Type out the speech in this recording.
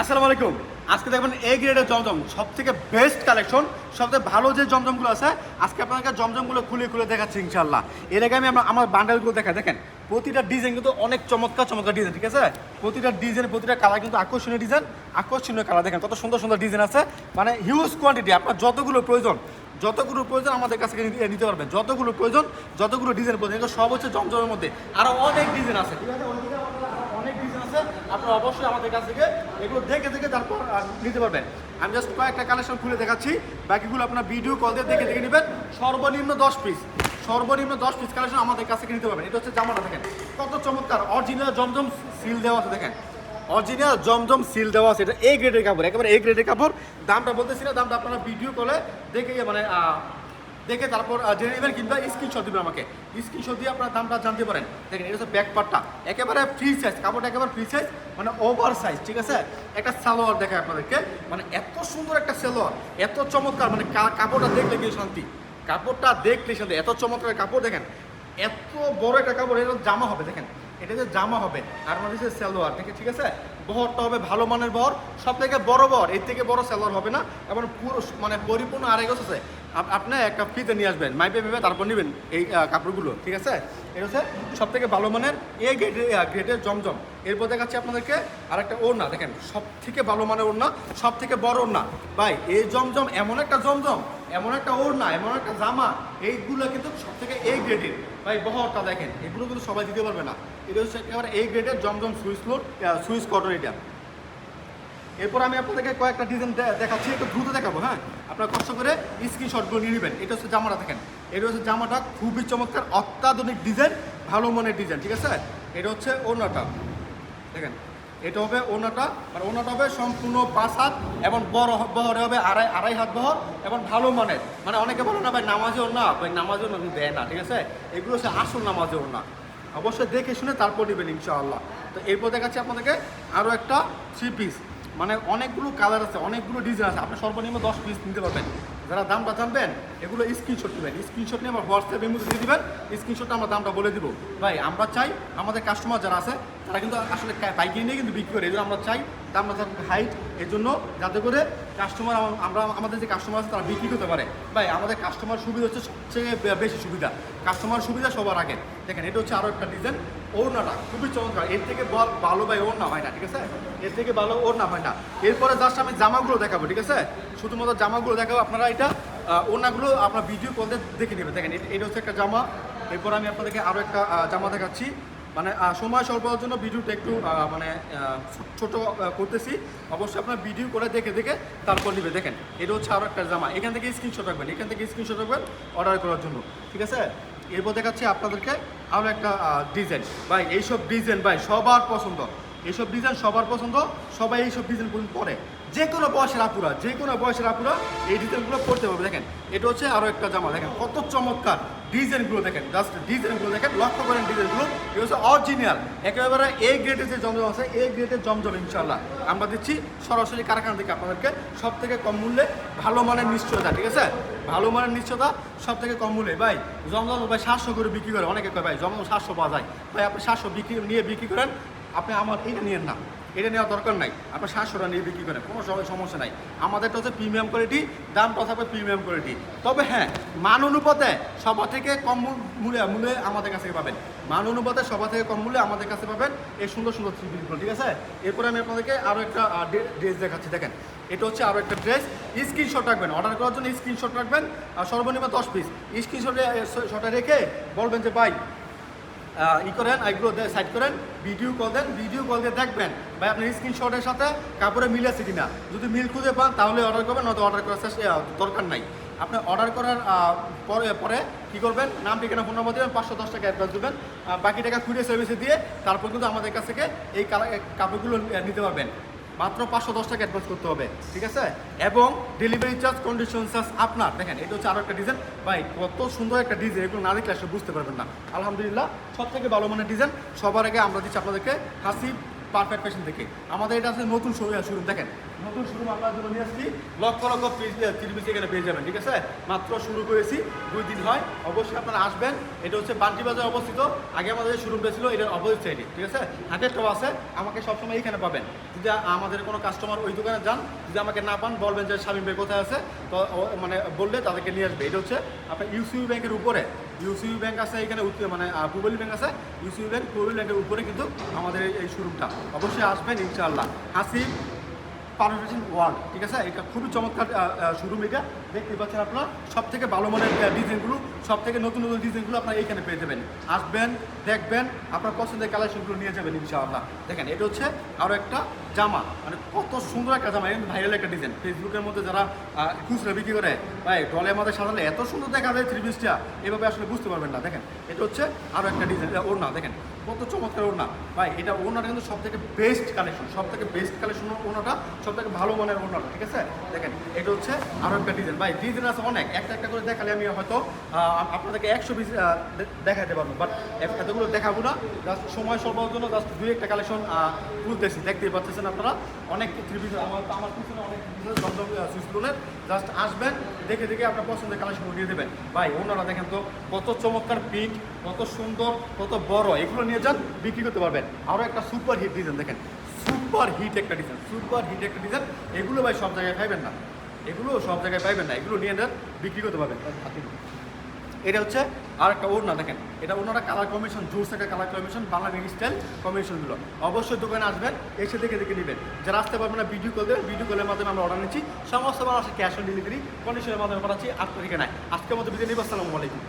আসসালামু আলাইকুম। আজকে দেখবেন এ গ্রেডের জমজম সব থেকে বেস্ট কালেকশন সবথেকে ভালো যে জমজমগুলো আছে, আজকে আপনাকে জমজমগুলো খুলে খুলে দেখাচ্ছি ইনশাল্লাহ এর আগে আমি আমরা- আমার বান্ডেলগুলো দেখা দেখেন, প্রতিটা ডিজাইন কিন্তু অনেক চমৎকার চমৎকার ডিজাইন ঠিক আছে? প্রতিটা ডিজাইন প্রতিটা কালার কিন্তু আকর্ষণীয় ডিজাইন আকর্ষণীয় কালার দেখেন, কত সুন্দর সুন্দর ডিজাইন আছে। মানে হিউজ কোয়ান্টিটি আপনার যতগুলো প্রয়োজন যতগুলো প্রয়োজন আমাদের কাছ থেকে নিতে- পারবেন। যতগুলো প্রয়োজন, যতগুলো ডিজাইন প্রয়োজন সব হচ্ছে জমজমের মধ্যে। আরও অনেক ডিজাইন আছে, ঠিক আছে? আছে আপনারা অবশ্যই আমাদের কাছ থেকে এগুলো দেখে দেখে তারপর নিতে পারবেন। আমি জাস্ট কয়েকটা কালেকশন খুলে দেখাচ্ছি। বাকিগুলো আপনার ভিডিও কল দিয়ে দেখে দেখে নেবেন। সর্বনিম্ন দশ পিস সর্বনিম্ন দশ পিস কালেকশন আমাদের কাছ থেকে নিতে পারবেন। এটা হচ্ছে জামাটা দেখেন। কত চমৎকার। অরিজিনাল জমজম সিল দেওয়া আছে দেখেন। অরিজিনাল জমজম সিল দেওয়া আছে। এটা এই গ্রেডের কাপড়, একেবারে এই গ্রেডের কাপড়। দামটা বলতেছি না, দামটা আপনারা ভিডিও কলে দেখে মানে দেখে তারপর জেনে নেবেন কিংবা স্ক্রিনশট দিবেন আমাকে। স্ক্রিনশট দিয়ে আপনার দামটা জানতে পারেন। দেখেন, এটা হচ্ছে ব্যাক পার্টটা একেবারে ফ্রি সাইজ কাপড়টা একেবারে ফ্রি সাইজ মানে ওভার সাইজ ঠিক আছে? একটা সালোয়ার দেখায় আপনাদেরকে। মানে এত সুন্দর একটা সালোয়ার, এত চমৎকার মানে কাপড়টা দেখলে কি শান্তি। কাপড়টা দেখলে শান্তি। এত চমৎকার কাপড়, দেখেন, এত বড় একটা কাপড় এটা জামা হবে, দেখেন। এটা যে জামা হবে, আর মানে সালোয়ার ঠিক ঠিক আছে? বহরটা হবে ভালো মানের বহর সব থেকে বড় বহর, এর থেকে বড় সালোয়ার হবে না, এবং পুরো মানে পরিপূর্ণ আড়াই গজ আছে। আপ- আপনি একটা ফিতে নিয়ে আসবেন, মাইপে ভেবে তারপর নেবেন এই কাপড়গুলো, ঠিক আছে? এটা হচ্ছে সব থেকে ভালো মানের, এ গ্রেডের গ্রেডের জমজম। এরপর দেখাচ্ছি আপনাদেরকে আরেকটা ওড়না, দেখেন সব থেকে ভালো মানের ওড়না সব থেকে বড় ওড়না। ভাই, এই জমজম এমন একটা জমজম এমন একটা ওড়না, এমন একটা জামা এইগুলো কিন্তু সব থেকে এই গ্রেডের ভাই, বহরটা দেখেন, এগুলো কিন্তু সবাই দিতে পারবে না। এটা হচ্ছে একেবারে এই গ্রেডের জমজম সুইচ লোড সুইচ কটন এটা। এরপর আমি আপনাদেরকে কয়েকটা ডিজাইন দেখাচ্ছি, একটু দ্রুত দেখাবো হ্যাঁ? আপনারা কষ্ট করে স্ক্রিনশটগুলো নিয়ে নেবেন। এটা হচ্ছে জামাটা দেখেন। এটা হচ্ছে জামাটা খুবই চমৎকার, অত্যাধুনিক ডিজাইন ভালো মনের ডিজাইন ঠিক আছে? এটা হচ্ছে ওনাটা দেখেন এটা হবে ওনাটা, আর ওনাটা হবে সম্পূর্ণ পাঁচ হাত এবং বড় বহরে হবে আড়াই আড়াই হাত বহর এবং ভালো মানের। মানে অনেকে বলে না, ভাই নামাজে না। ভাই নামাজে ওনা দেয় না, ঠিক আছে? এগুলো হচ্ছে আসল নামাজে না। অবশ্যই দেখে শুনে তারপর নেবেন, ইনশাআল্লাহ। তো এরপর দেখাচ্ছি আপনাদেরকে আরও একটা থ্রি পিস মানে অনেকগুলো কালার আছে, অনেকগুলো ডিজাইন আছে। আপনি সর্বনিম্ন দশ পিস নিতে পারবেন। যারা দামটা জানবেন, এগুলো স্ক্রিনশট নেবেন স্ক্রিনশট নিয়ে আমার হোয়াটসঅ্যাপের মধ্যে দিয়ে দেবেন স্ক্রিনশটটা আমরা দামটা বলে দিব। ভাই, আমরা চাই আমাদের কাস্টমার যারা আছে, তারা কিন্তু আসলে কা- পাইকারি নিয়ে কিন্তু বিক্রি করে। জন্য আমরা চাই দামটা থাকবে হাইট এর জন্য যাতে করে কাস্টমার আমরা আমাদের যে কাস্টমার আছে তারা বিক্রি করতে পারে। ভাই, আমাদের কাস্টমার সুবিধা হচ্ছে সবচেয়ে বেশি সুবিধা। কাস্টমার সুবিধা সবার আগে। দেখেন, এটা হচ্ছে আরও একটা ডিজাইন ওড়নাটা খুবই চমৎকার। এর থেকে ভালো ভাই ওড়না হয় না, ঠিক আছে? এর থেকে ভালো ওড়না হয় না। এরপরে জাস্ট আমি জামাগুলো দেখাবো, ঠিক আছে? শুধুমাত্র জামাগুলো দেখাবো, আপনারা এটা আহ, ওড়নাগুলো আপনার ভিডিও কল দেখে নেবেন। দেখেন এটা- হচ্ছে একটা জামা। এরপর আমি আপনাদেরকে আরও একটা জামা দেখাচ্ছি। মানে সময় স্বল্পতার জন্য ভিডিওটা একটু মানে ছোট করতেছি। অবশ্যই আপনার ভিডিও করে দেখে দেখে তারপর নিবে দেখেন এটা হচ্ছে আরও একটা জামা। এখান থেকে স্ক্রিনশট রাখবেন। এখান থেকে স্ক্রিনশট রাখবেন অর্ডার করার জন্য। ঠিক আছে? এরপর দেখাচ্ছি আপনাদেরকে আরও একটা ডিজাইন ভাই এইসব ডিজাইন ভাই সবার পছন্দ। এইসব ডিজাইন সবার পছন্দ। সবাই এইসব ডিজাইন পরে যে কোনো বয়সের আপুরা যে কোনো বয়সের আপুরা এই ডিজাইনগুলো পড়তে পারবে। দেখেন, এটা হচ্ছে আরও একটা জামা। দেখেন, কত চমৎকার ডিজাইনগুলো দেখেন জাস্ট ডিজাইনগুলো দেখেন, লক্ষ্য করেন ডিজাইনগুলো এটা হচ্ছে অরিজিনাল একেবারে এই গ্রেডের যে জমজম আছে এই গ্রেডের জমজম ইনশাল্লাহ আমরা দিচ্ছি সরাসরি কারখানা থেকে আপনাদেরকে সব থেকে কম মূল্যে ভালো মানের নিশ্চয়তা, ঠিক আছে? ভালো মানের নিশ্চয়তা সব থেকে কম মূল্যে। ভাই, জমজম ভাই সাতশো করে বিক্রি করে। অনেকে কয়, ভাই, জমজম সাতশো পাওয়া যায়। ভাই, আপনি সাতশো বিক্রি নিয়ে বিক্রি করেন, আপনি আমার এটা নিয়েন না। এটা নেওয়ার দরকার নাই। আপনার সাতশোটা নিয়ে বিক্রি করেন, কোনো সমস্যা নাই। আমাদেরটা হচ্ছে প্রিমিয়াম কোয়ালিটি দামটা থাকবে প্রিমিয়াম কোয়ালিটি তবে হ্যাঁ মান অনুপাতে সবার থেকে কম মূল- মূল্যে মূল্যে আমাদের কাছে পাবেন। মান অনুপাতে সবার থেকে কম মূল্যে আমাদের কাছে পাবেন এই সুন্দর সুন্দর থ্রি পিসগুলো ঠিক আছে? এরপরে আমি আপনাদেরকে আরও একটা ড্রেস দেখাচ্ছি, দেখেন। এটা হচ্ছে আরও একটা ড্রেস। স্ক্রিনশট রাখবেন অর্ডার করার জন্য স্ক্রিনশট রাখবেন, আর সর্বনিম্ন দশ পিস স্ক্রিনশটে শটে রেখে বলবেন যে, ভাই ই করেন এগুলো সাইড করেন, ভিডিও কল দেন, ভিডিও কল দিয়ে দেখবেন ভাই আপনার স্ক্রিনশটের সাথে কাপড়ে মিল আছে কিনা। যদি মিল খুঁজে পান, তাহলে অর্ডার করবেন, নয়তো অর্ডার করার দরকার নাই। আপনি অর্ডার করার পরে পরে কী করবেন? নাম, ঠিকানা ফোন নম্বর দেবেন, পাঁচশো দশ টাকা অ্যাডভান্স দেবেন বাকি টাকা কুরিয়ার সার্ভিসে দিয়ে তারপর কিন্তু আমাদের কাছ থেকে এই কাপড়গুলো নিতে পারবেন। মাত্র পাঁচশো দশ টাকা অ্যাডভান্স করতে হবে, ঠিক আছে? এবং ডেলিভারি চার্জ কন্ডিশন চার্জ আপনার, দেখেন, এটা হচ্ছে আরও একটা ডিজাইন ভাই, কত সুন্দর একটা ডিজাইন এগুলো না দেখলে আসলে বুঝতে পারবেন না। আলহামদুলিল্লাহ সব থেকে ভালো মানের ডিজাইন সবার আগে আমরা দিচ্ছি আপনাদেরকে হাসি পারফেক্ট ফ্যাশন থেকে আমাদের এটা আছে নতুন শোরুম শুরু দেখেন নতুন শুরু আপনার জন্য নিয়ে আসছি। লক্ষ লক্ষ তিরিশ এখানে পেয়ে যাবেন, ঠিক আছে? মাত্র শুরু করেছি, দুই দিন হয়। অবশ্যই আপনারা আসবেন। এটা হচ্ছে বান্টি বাজার অবস্থিত। আগে আমাদের যে শোরুমটা ছিল এটার অপোজিট সাইডে ঠিক আছে? হাটেরটাও আছে, আমাকে সবসময় এখানে পাবেন। যদি আমাদের কোনো কাস্টমার ওই দোকানে যান, যদি আমাকে না পান, বলবেন যে স্বামী ভাই কোথায় আছে, তো মানে বললে তাদেরকে নিয়ে আসবে। এটা হচ্ছে আপনার ইউসিবি ব্যাংকের উপরে। ইউসিবি ব্যাংক আছে এখানে মানে পূবালী ব্যাংক আছে। ইউসিবি ব্যাংক পূবালী ব্যাংকের উপরে কিন্তু আমাদের এই- শোরুমটা অবশ্যই আসবেন, ইনশাআল্লাহ। হাসি পারফেকশন ওয়ার্ল্ড ঠিক আছে? এটা খুবই চমৎকার শোরুম এটা। দেখতে পাচ্ছেন আপনারা সব থেকে ভালো মানের ডিজাইনগুলো সব থেকে নতুন নতুন ডিজাইনগুলো আপনারা এইখানে পেয়ে যাবেন। আসবেন, দেখবেন, আপনার পছন্দের কালেকশনগুলো নিয়ে যাবেন ইনশাআল্লাহ। দেখেন, এটা হচ্ছে আরও একটা জামা। মানে কত সুন্দর একটা জামা ভাইরাল একটা ডিজাইন ফেসবুকের মধ্যে যারা খুচরা বিক্রি করে, ভাই ডলের মধ্যে সাজালে এত সুন্দর দেখা যায় থ্রি পিসটা এভাবে আসলে বুঝতে পারবেন না। দেখেন, এটা হচ্ছে আরও একটা ডিজাইন ওড়না, দেখেন, কত চমৎকার ওড়না। ভাই, এটা ওড়নাটা কিন্তু সব থেকে বেস্ট কালেকশন সব থেকে বেস্ট কালেকশন ওড়নাটা সব থেকে ভালো মানের ওড়নাটা, ঠিক আছে? দেখেন, এটা হচ্ছে আরও একটা ডিজাইন ভাই ডিজাইন আছে অনেক। একটা একটা করে দেখালে আমি হয়তো আপনাদেরকে একশো পিস দেখাতে পারব। বাট এতগুলো দেখাবো না। জাস্ট সময় স্বল্পর জন্য জাস্ট দুই একটা কালেকশন তুলতেছি দেখতেই পাচ্ছেন আপনারা? অনেক থ্রি পিস আমার পিছনে অনেক দমদম জাস্ট আসবেন, দেখে দেখে আপনার পছন্দের কালেকশন দিয়ে দেবেন। ভাই, ওনারা দেখেন তো, কত চমৎকার পিঙ্ক কত সুন্দর, কত বড়। এগুলো নিয়ে যান, বিক্রি করতে পারবেন। আরও একটা সুপার হিট ডিজাইন দেখেন। সুপার হিট একটা ডিজাইন সুপার হিট একটা ডিজাইন এগুলো ভাই সব জায়গায় খাইবেন না। এগুলো সব জায়গায় পাইবেন না। এগুলো নিয়ে যান বিক্রি করতে পারবেন এটা হচ্ছে আর একটা ওড়না, দেখেন। এটা ওনারা কালার কমিশন জোর একটা কালার কমিশন বাংলা স্টাইল কমিশনগুলো অবশ্যই দোকানে আসবেন, এসে দেখে দেখে নেবেন। যারা আসতে পারবেন না ভিডিও কল দেবেন ভিডিও কলের মাধ্যমে আমরা অর্ডার নিচ্ছি। সমস্ত মানুষের ক্যাশ অন ডেলিভারি কন্ডিশনের মাধ্যমে করাচ্ছি আপনার ঠিকানায়। আজকের মতো বিদায় নিব, আসসালামু আলাইকুম।